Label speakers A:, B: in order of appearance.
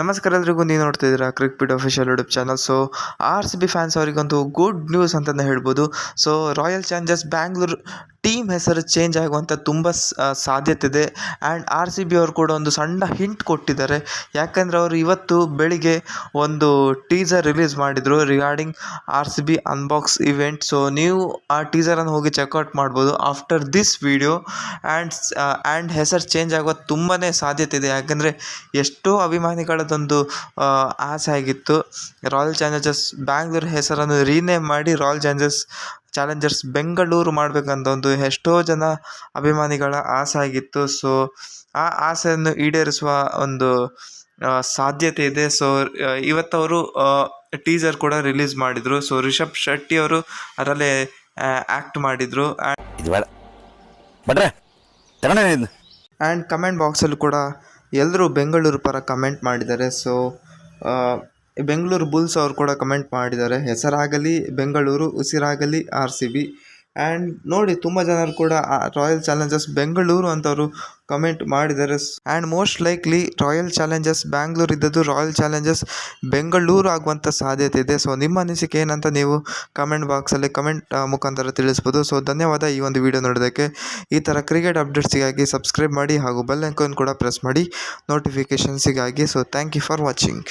A: ನಮಸ್ಕಾರ ಎಲ್ರಿಗೂ, ನೀವು ನೋಡ್ತಾ ಇದ್ದೀರಾ cricket official YouTube channel so R C B fans ಅವರಿಗಂತೂ good news ಅಂತಲೇ ಹೇಳ್ಬೋದು. So Royal Challengers Bangalore team ಹೆಸರು ಚೇಂಜ್ ಆಗುವಂಥ ತುಂಬ ಸಾಧ್ಯತೆ ಇದೆ ಆ್ಯಂಡ್ ಆರ್ ಸಿ ಬಿ ಅವರು ಕೂಡ ಒಂದು ಸಣ್ಣ ಹಿಂಟ್ ಕೊಟ್ಟಿದ್ದಾರೆ. ಯಾಕಂದರೆ ಅವರು ಇವತ್ತು ಬೆಳಿಗ್ಗೆ ಒಂದು ಟೀಸರ್ ರಿಲೀಸ್ ಮಾಡಿದರು regarding R C B unbox event so ನೀವು ಆ ಟೀಸರನ್ನು ಹೋಗಿ ಚೆಕ್ಔಟ್ ಮಾಡ್ಬೋದು after this video and and ಹೆಸರು ಚೇಂಜ್ ಆಗುವ ತುಂಬಾ ಸಾಧ್ಯತೆ ಇದೆ ಯಾಕಂದರೆ ಎಷ್ಟೋ ಅಭಿಮಾನಿಗಳದೊಂದು ಆಸೆ ಆಗಿತ್ತು. ರಾಯಲ್ ಚಾಲೆಂಜರ್ಸ್ ಬ್ಯಾಂಗ್ಳೂರ್ ಹೆಸರನ್ನು ರೀನೇಮ್ ಮಾಡಿ ರಾಯಲ್ ಚಾಲೆಂಜರ್ಸ್ ಚಾಲೆಂಜರ್ಸ್ ಬೆಂಗಳೂರು ಮಾಡಬೇಕಂತ ಒಂದು ಎಷ್ಟೋ ಜನ ಅಭಿಮಾನಿಗಳ ಆಸೆ ಆಗಿತ್ತು. ಸೊ ಆ ಆಸೆಯನ್ನು ಈಡೇರಿಸುವ ಒಂದು ಸಾಧ್ಯತೆ ಇದೆ. ಸೊ ಇವತ್ತವರು ಟೀಸರ್ ಕೂಡ ರಿಲೀಸ್ ಮಾಡಿದರು. ಸೊ ರಿಷಬ್ ಶೆಟ್ಟಿ ಅವರು ಅದರಲ್ಲೇ ಆ್ಯಕ್ಟ್ ಮಾಡಿದರು. ಆ್ಯಂಡ್ ಕಮೆಂಟ್ ಬಾಕ್ಸಲ್ಲೂ ಕೂಡ ಎಲ್ಲರೂ ಬೆಂಗಳೂರು ಪರ ಕಮೆಂಟ್ ಮಾಡಿದ್ದಾರೆ. ಸೊ ಬೆಂಗಳೂರು ಬುಲ್ಸ್ ಅವರು ಕೂಡ ಕಮೆಂಟ್ ಮಾಡಿದ್ದಾರೆ. ಹೆಸರಾಗಲಿ, ಬೆಂಗಳೂರು, ಉಸಿರಾಗಲಿ ಆರ್ ಸಿ ಬಿ ಆ್ಯಂಡ್ ನೋಡಿ, ತುಂಬ ಜನರು ಕೂಡ ರಾಯಲ್ ಚಾಲೆಂಜರ್ಸ್ ಬೆಂಗಳೂರು ಅಂತವರು ಕಮೆಂಟ್ ಮಾಡಿದ್ದಾರೆ. And most likely Royal Challengers Bangalore ಇದ್ದದ್ದು ರಾಯಲ್ ಚಾಲೆಂಜರ್ಸ್ ಬೆಂಗಳೂರು ಆಗುವಂಥ ಸಾಧ್ಯತೆ ಇದೆ. ಸೊ ನಿಮ್ಮ ಅನಿಸಿಕೆ ಏನಂತ ನೀವು ಕಮೆಂಟ್ ಬಾಕ್ಸಲ್ಲಿ ಕಮೆಂಟ್ ಮುಖಾಂತರ ತಿಳಿಸ್ಬೋದು. ಸೊ ಧನ್ಯವಾದ ಈ ಒಂದು ವಿಡಿಯೋ ನೋಡೋದಕ್ಕೆ ಈ ಥರ ಕ್ರಿಕೆಟ್ ಅಪ್ಡೇಟ್ಸಿಗಾಗಿ ಸಬ್ಸ್ಕ್ರೈಬ್ ಮಾಡಿ ಹಾಗೂ ಬೆಲ್ ಐಕಾನ್ ಕೂಡ ಪ್ರೆಸ್ ಮಾಡಿ ನೋಟಿಫಿಕೇಷನ್ಸಿಗಾಗಿ so thank you for watching